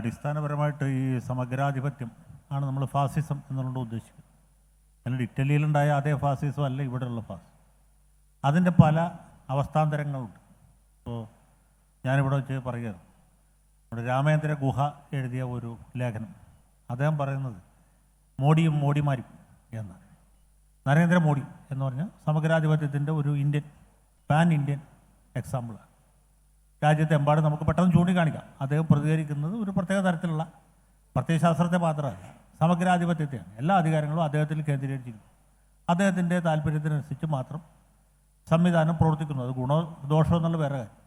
അടിസ്ഥാനപരമായിട്ട് ഈ സമഗ്രാധിപത്യം ആണ് നമ്മൾ ഫാസിസം എന്നുള്ളത് ഉദ്ദേശിക്കുന്നത്. അല്ലാണ്ട് ഇറ്റലിയിലുണ്ടായ അതേ ഫാസിസം അല്ല ഇവിടെയുള്ള ഫാസിസം. അതിന്റെ പല അവസ്ഥാന്തരങ്ങളുണ്ട്. ഇപ്പോൾ ഞാനിവിടെ വെച്ച് പറയുകയാണ്. നമ്മുടെ രാമേന്ദ്ര ഗുഹ എഴുതിയ ഒരു ലേഖനം. അദ്ദേഹം പറയുന്നത് മോഡിയും മോഡിമാരും എന്നാണ്. നരേന്ദ്രമോദി എന്ന് പറഞ്ഞാൽ സമഗ്രാധിപത്യത്തിന്റെ ഒരു ഇന്ത്യൻ പാൻ ഇന്ത്യൻ എക്സാമ്പിളാണ്. രാജ്യത്തെമ്പാടും നമുക്ക് പെട്ടെന്ന് ചൂണ്ടിക്കാണിക്കാം. അദ്ദേഹം പ്രതികരിക്കുന്നത് ഒരു പ്രത്യേക തരത്തിലുള്ള പ്രത്യയശാസ്ത്രത്തെ മാത്രമല്ല സമഗ്രാധിപത്യത്തെയാണ്. എല്ലാ അധികാരങ്ങളും അദ്ദേഹത്തിൽ കേന്ദ്രീകരിച്ചിരിക്കും അദ്ദേഹത്തിന്റെ താല്പര്യത്തിനനുസരിച്ച് മാത്രം സംവിധാനം പ്രവർത്തിക്കുന്നു. അത് ഗുണോ ദോഷമോ എന്നുള്ള വേറെ കാര്യം.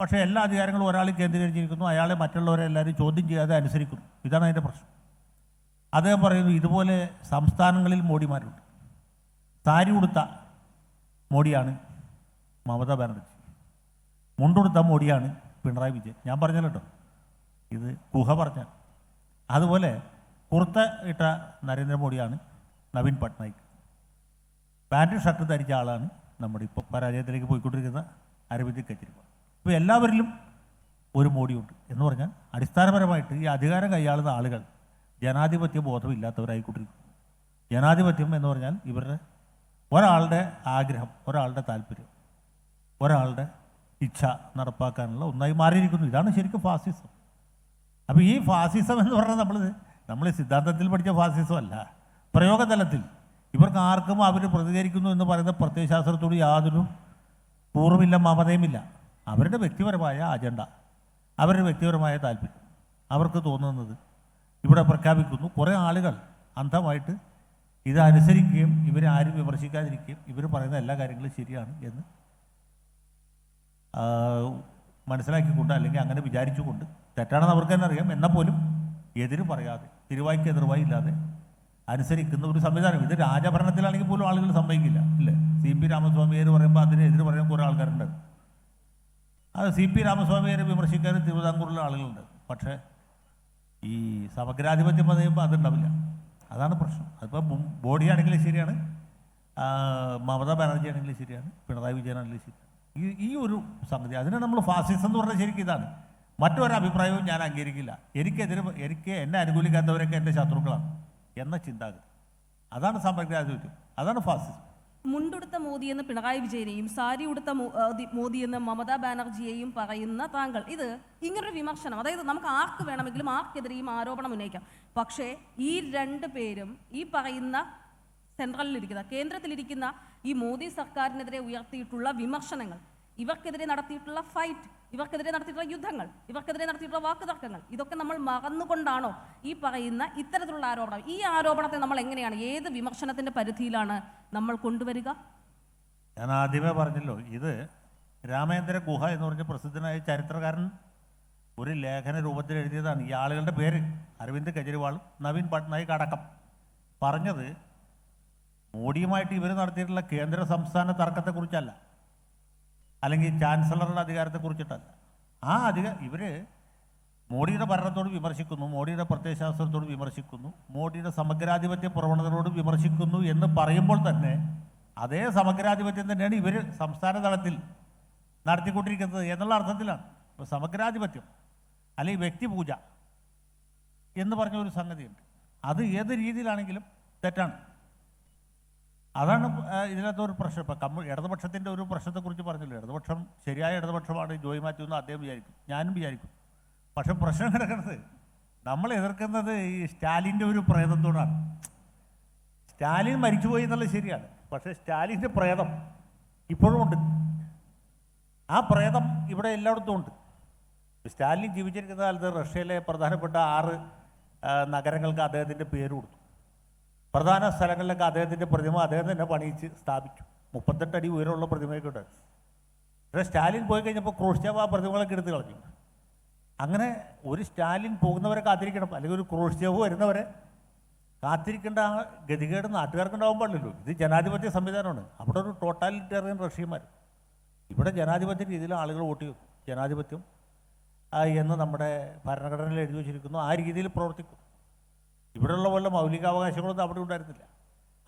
പക്ഷേ എല്ലാ അധികാരങ്ങളും ഒരാൾ കേന്ദ്രീകരിച്ചിരിക്കുന്നു. അയാളെ മറ്റുള്ളവരെ എല്ലാവരും ചോദ്യം ചെയ്യാതെ അനുസരിക്കുന്നു. ഇതാണ് അതിന്റെ പ്രശ്നം. അദ്ദേഹം പറയുന്നു ഇതുപോലെ സംസ്ഥാനങ്ങളിൽ മോഡിമാരുണ്ട്. താരി കൊടുത്ത മോഡിയാണ് മമതാ ബാനർജി. മുണ്ടുടുത്ത മോടിയാണ് പിണറായി വിജയൻ. ഞാൻ പറഞ്ഞല്ലോ കേട്ടോ. ഇത് ഗുഹ പറഞ്ഞ. അതുപോലെ കുർത്ത ഇട്ട നരേന്ദ്രമോദിയാണ് നവീൻ പട്നായിക്. പാന്റ് ഷർട്ട് ധരിച്ച ആളാണ് നമ്മുടെ ഇപ്പോൾ പരാജയത്തിലേക്ക് പോയിക്കൊണ്ടിരിക്കുന്ന അരവിന്ദ് കെജ്രിവാൾ. ഇപ്പോൾ എല്ലാവരിലും ഒരു മോഡിയുണ്ട് എന്ന് പറഞ്ഞാൽ അടിസ്ഥാനപരമായിട്ട് ഈ അധികാരം കൈയാളുന്ന ആളുകൾ ജനാധിപത്യ ബോധമില്ലാത്തവരായിക്കൊണ്ടിരിക്കും ജനാധിപത്യം എന്ന് പറഞ്ഞാൽ ഇവരുടെ ഒരാളുടെ ആഗ്രഹം ഒരാളുടെ താല്പര്യം ഒരാളുടെ ഇച്ഛ നടപ്പാക്കാനുള്ള ഒന്നായി മാറിയിരിക്കുന്നു. ഇതാണ് ശരിക്കും ഫാസിസം. അപ്പോൾ ഈ ഫാസിസം എന്ന് പറഞ്ഞാൽ നമ്മൾ നമ്മൾ സിദ്ധാന്തത്തിൽ പഠിച്ച ഫാസിസം അല്ല. പ്രയോഗതലത്തിൽ. ഇവർക്ക് ആർക്കും അവർ പ്രതികരിക്കുന്നു എന്ന് പറയുന്ന പ്രത്യയശാസ്ത്രത്തോട് യാതൊരു പൂർവമില്ല മമതയുമില്ല. അവരുടെ വ്യക്തിപരമായ അജണ്ട അവരുടെ വ്യക്തിപരമായ താല്പര്യം അവർക്ക് തോന്നുന്നത് ഇവിടെ പ്രഖ്യാപിക്കുന്നു. കുറേ ആളുകൾ അന്ധമായിട്ട് ഇതനുസരിക്കുകയും ഇവരെ ആരും വിമർശിക്കാതിരിക്കുകയും ഇവർ പറയുന്ന എല്ലാ കാര്യങ്ങളും ശരിയാണ് എന്ന് മനസ്സിലാക്കിക്കൊണ്ട് അല്ലെങ്കിൽ അങ്ങനെ വിചാരിച്ചുകൊണ്ട് തെറ്റാണെന്ന് അവർക്ക് തന്നെ അറിയാം. എന്നാൽ പോലും എതിര് പറയാതെ തിരുവായ്ക്ക് എതിർവായി ഇല്ലാതെ അനുസരിക്കുന്ന ഒരു സംവിധാനം. ഇത് രാജഭരണത്തിലാണെങ്കിൽ പോലും ആളുകൾ സമ്മതിക്കില്ല ഇല്ലേ? സി പി രാമസ്വാമിയർ പറയുമ്പോൾ അതിന് എതിര് പറയാൻ കുറേ ആൾക്കാരുണ്ട്. അത് സി പി രാമസ്വാമിയെ വിമർശിക്കാൻ തിരുവിതാംകൂറിലെ ആളുകളുണ്ട്. പക്ഷേ ഈ സമഗ്രാധിപത്യം പറയുമ്പോൾ അതുണ്ടാവില്ല. അതാണ് പ്രശ്നം. അതിപ്പോൾ ബോഡി ആണെങ്കിലും ശരിയാണ്. മമതാ ബാനർജി ആണെങ്കിലും ശരിയാണ്. പിണറായി വിജയൻ ആണെങ്കിലും ശരിയാണ്. ഈ ഈ ഒരു സംഗതി അതിനെ നമ്മൾ ഫാസിസം എന്ന് പറഞ്ഞാൽ ശരിക്കും ഇതാണ്. മറ്റൊരഭിപ്രായവും ഞാൻ അംഗീകരിക്കില്ല. എനിക്കെതിരെ എനിക്ക് എന്നെ അനുകൂലിക്കാത്തവരൊക്കെ എന്റെ ശത്രുക്കളാണ് എന്ന ചിന്താഗതി. അതാണ് സമഗ്രാധിപത്യം അതാണ് ഫാസിസം മുണ്ടുടുത്ത മോദി എന്ന് പിണറായി വിജയനെയും സാരി ഉടുത്ത മോദി എന്ന് മമതാ ബാനർജിയെയും പറയുന്ന താങ്കൾ ഇത് ഇങ്ങനൊരു വിമർശനം. അതായത് നമുക്ക് ആർക്ക് വേണമെങ്കിലും ആർക്കെതിരെയും ആരോപണം ഉന്നയിക്കാം. പക്ഷേ ഈ രണ്ട് പേരും ഈ പറയുന്ന സെൻട്രലിലിരിക്കുന്ന കേന്ദ്രത്തിലിരിക്കുന്ന ഈ മോദി സർക്കാരിനെതിരെ ഉയർത്തിയിട്ടുള്ള വിമർശനങ്ങൾ ഇവർക്കെതിരെ നടത്തിയിട്ടുള്ള ഫൈറ്റ് ഇവർക്കെതിരെ നടത്തിയിട്ടുള്ള യുദ്ധങ്ങൾ ഇവർക്കെതിരെ നടത്തിയിട്ടുള്ള വാക്കുതർക്കങ്ങൾ ഇതൊക്കെ നമ്മൾ മറന്നുകൊണ്ടാണോ ഈ പറയുന്ന ഇത്തരത്തിലുള്ള ആരോപണം? ഈ ആരോപണത്തെ നമ്മൾ എങ്ങനെയാണ് ഏത് വിമർശനത്തിന്റെ പരിധിയിലാണ് നമ്മൾ കൊണ്ടുവരിക? ഞാൻ ആദ്യമേ പറഞ്ഞല്ലോ ഇത് രാമേന്ദ്ര ഗുഹ എന്ന് പറഞ്ഞ പ്രസിദ്ധനായ ചരിത്രകാരൻ ഒരു ലേഖന രൂപത്തിൽ എഴുതിയതാണ്. ഈ ആളുകളുടെ പേര് അരവിന്ദ് കെജ്രിവാളും നവീൻ പട്നായിക് അടക്കം. പറഞ്ഞത് മോഡിയുമായിട്ട് ഇവർ നടത്തിയിട്ടുള്ള കേന്ദ്ര സംസ്ഥാന തർക്കത്തെക്കുറിച്ചല്ല. അല്ലെങ്കിൽ ചാൻസലറുടെ അധികാരത്തെക്കുറിച്ചിട്ടല്ല. ആ അധിക ഇവർ മോഡിയുടെ ഭരണത്തോട് വിമർശിക്കുന്നു മോഡിയുടെ പ്രത്യയശാസ്ത്രത്തോട് വിമർശിക്കുന്നു മോഡിയുടെ സമഗ്രാധിപത്യ പ്രവണതയോട് വിമർശിക്കുന്നു എന്ന് പറയുമ്പോൾ തന്നെ അതേ സമഗ്രാധിപത്യം തന്നെയാണ് ഇവർ സംസ്ഥാന തലത്തിൽ നടത്തിക്കൊണ്ടിരിക്കുന്നത് എന്നുള്ള അർത്ഥത്തിലാണ്. ഇപ്പോൾ സമഗ്രാധിപത്യം അല്ലെങ്കിൽ വ്യക്തിപൂജ എന്ന് പറഞ്ഞ ഒരു സംഗതിയുണ്ട്. അത് ഏത് രീതിയിലാണെങ്കിലും തെറ്റാണ്. അതാണ് ഇതിനകത്ത് ഒരു പ്രശ്നം. ഇപ്പം കമ്മ ഇടതുപക്ഷത്തിന്റെ ഒരു പ്രശ്നത്തെക്കുറിച്ച് പറഞ്ഞല്ലോ? ഇടതുപക്ഷം ശരിയായ ഇടതുപക്ഷമാണ് ജോയി മാത്യു എന്ന് അദ്ദേഹം വിചാരിക്കും. ഞാനും വിചാരിക്കും. പക്ഷെ പ്രശ്നം കിടക്കുന്നത് നമ്മൾ എതിർക്കുന്നത് ഈ സ്റ്റാലിന്റെ ഒരു പ്രേതത്തോടാണ്. സ്റ്റാലിൻ മരിച്ചുപോയി എന്നുള്ളത് ശരിയാണ്. പക്ഷേ സ്റ്റാലിന്റെ പ്രേതം ഇപ്പോഴും ഉണ്ട്. ആ പ്രേതം ഇവിടെ എല്ലായിടത്തും ഉണ്ട്. സ്റ്റാലിൻ ജീവിച്ചിരിക്കുന്ന കാലത്ത് റഷ്യയിലെ പ്രധാനപ്പെട്ട ആറ് നഗരങ്ങൾക്ക് അദ്ദേഹത്തിന്റെ പേര് കൊടുത്തു. പ്രധാന സ്ഥലങ്ങളിലൊക്കെ അദ്ദേഹത്തിന്റെ പ്രതിമ അദ്ദേഹം തന്നെ പണിയിച്ച് സ്ഥാപിച്ചു. മുപ്പത്തെട്ടടി ഉയരമുള്ള പ്രതിമയൊക്കെ പക്ഷേ സ്റ്റാലിൻ പോയി കഴിഞ്ഞപ്പോൾ ക്രൂഷ്ചേവ് ആ പ്രതിമകളൊക്കെ എടുത്ത് കളഞ്ഞു. അങ്ങനെ ഒരു സ്റ്റാലിൻ പോകുന്നവരെ കാത്തിരിക്കണം. അല്ലെങ്കിൽ ഒരു ക്രൂഷ്ചേവ് വരുന്നവരെ കാത്തിരിക്കേണ്ട ആ ഗതികേട് നാട്ടുകാർക്കുണ്ടാവാൻ പാടില്ലല്ലോ. ഇത് ജനാധിപത്യ സംവിധാനമാണ്. അവിടെ ഒരു ടോട്ടാലിറ്റേറിയൻ റഷ്യന്മാർ ഇവിടെ ജനാധിപത്യ രീതിയിൽ ആളുകൾ വോട്ട് ചെയ്യും. ജനാധിപത്യം എന്ന് നമ്മുടെ ഭരണഘടനയിൽ എഴുതി വച്ചിരിക്കുന്നു. ആ രീതിയിൽ പ്രവർത്തിക്കും. ഇവിടെയുള്ള വല്ല മൗലികാവകാശങ്ങളൊന്നും അവിടെ ഉണ്ടായിരുന്നില്ല.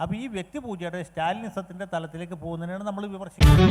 അപ്പോൾ ഈ വ്യക്തി വ്യക്തിപൂജയുടെ സ്റ്റാലിനിസത്തിന്റെ തലത്തിലേക്ക് പോകുന്നതിനാണ് നമ്മൾ വിമർശിക്കുന്നത്.